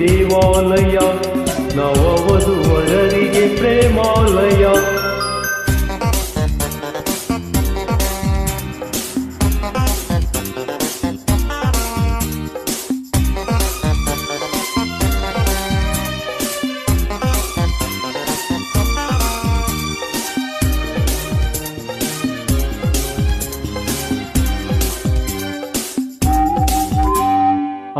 你我为了。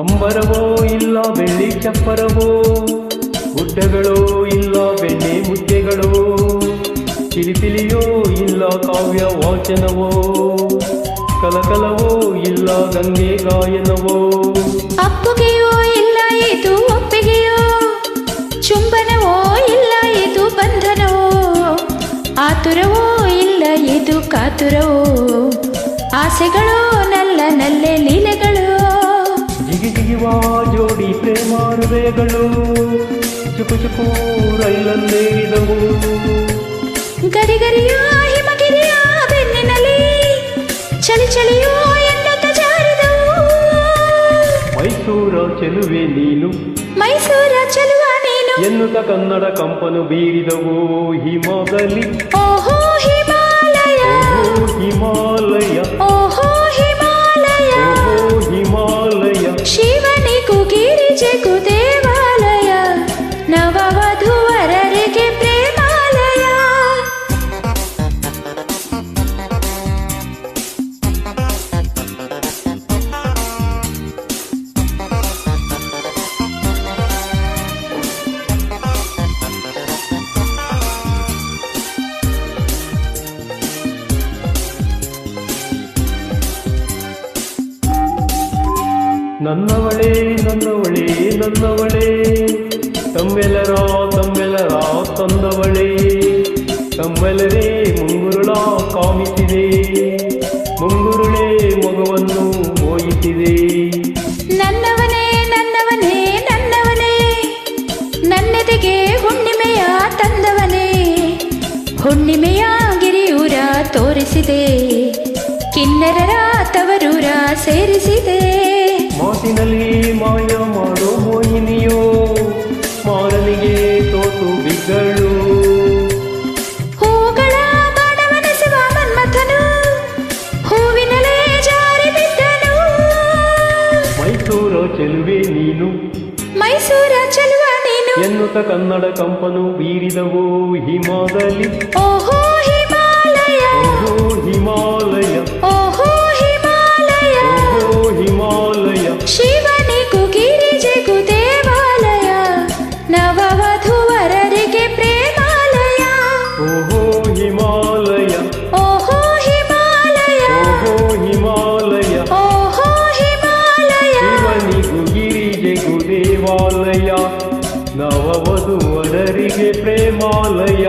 ಅಂಬರವೋ ಇಲ್ಲ ಬೆಳ್ಳಿ ಚಪ್ಪರವೋ, ಗುಡ್ಡಗಳೋ ಇಲ್ಲ ಬೆಣ್ಣೆ ಮುದ್ದೆಗಳೋ ಕಿರಿಪಿಲಿಯೋ ಇಲ್ಲ ಕಾವ್ಯ ವಾಚನವೋ, ಕಲಕಲವೋ ಇಲ್ಲ ಗಂಗೆ ಗಾಯನವೋ. ಅಪ್ಪುಗೆಯೋ ಇಲ್ಲ ಇದು ಒಪ್ಪಿಗೆಯೋ, ಚುಂಬನವೋ ಇಲ್ಲ ಇದು ಬಂಧನವೋ, ಆತುರವೋ ಇಲ್ಲ ಇದು ಕಾತುರವೋ, ಆಸೆಗಳೋ ನಲ್ಲ ನಲ್ಲೆ ಲೀಲೆಗಳು ಪ್ರೇಮಾರುವೆಗಳು ಚುಕು ಚುಕು ರೈಲಲ್ಲೇರಿದವು ಗರಿಗರಿಯ ಹಿಮಗಿರಿಯ ಬೆನ್ನಿನಲ್ಲಿ ಚಳಿ ಚಳಿಯೋ ಎನ್ನುತ್ತ ಜಾರಿದವು ಮೈಸೂರ ಚೆಲುವೆ ನೀನು ಮೈಸೂರ ಚಲುವ ನೀನು ಎನ್ನುತ್ತ ಕನ್ನಡ ಕಂಪನು ಬೀರಿದವು ಹಿಮದಲ್ಲಿ ಓಹೋ ನನ್ನವಳೇ ನನ್ನವಳೇ ನನ್ನವಳೇ. ತಮ್ಮೆಲ್ಲರ ತಮ್ಮೆಲ್ಲರ ತಂದವಳೇ. ತಮ್ಮೆಲ್ಲರೇ ಮುಂಗುರುಳ ಕಾಮಿಸಿದೆ ಮುಂಗುರುಳೇ ಮಗವನ್ನು ಮೋಯಿಸಿದೆ ನನ್ನವನೇ ನನ್ನವನೇ ನನ್ನವನೇ. ನನ್ನೆದೆಗೆ ಹುಣ್ಣಿಮೆಯ ತಂದವನೇ. ಹುಣ್ಣಿಮೆಯ ಗಿರಿಯೂರ ತೋರಿಸಿದೆ. ಕಿನ್ನರರ ತವರೂರ ಸೇರಿಸಿದೆ. ಮಾತಿನಲ್ಲಿ ಮಾಯ ಮಾಡೋ ಮೋಹಿನಿಯೋ ಮಾರನಿಗೆ ತೋತು ಬಿಗಳು ಮೈಸೂರ ಚೆಲುವೆ ನೀನು. ಮೈಸೂರ ಚೆಲುವ ನೀನು. ಎನ್ನುತ್ತ ಕನ್ನಡ ಕಂಪನು ಬೀರಿದವು ಹಿಮದಲ್ಲಿ ಓಹೋ ಹಿಮಾಲಯ. ಓಹೋ ಹಿಮಾಲಯ. ದೇವಾಲಯ ನವವಧುವರರಿಗೆ ಪ್ರೇಮಾಲಯ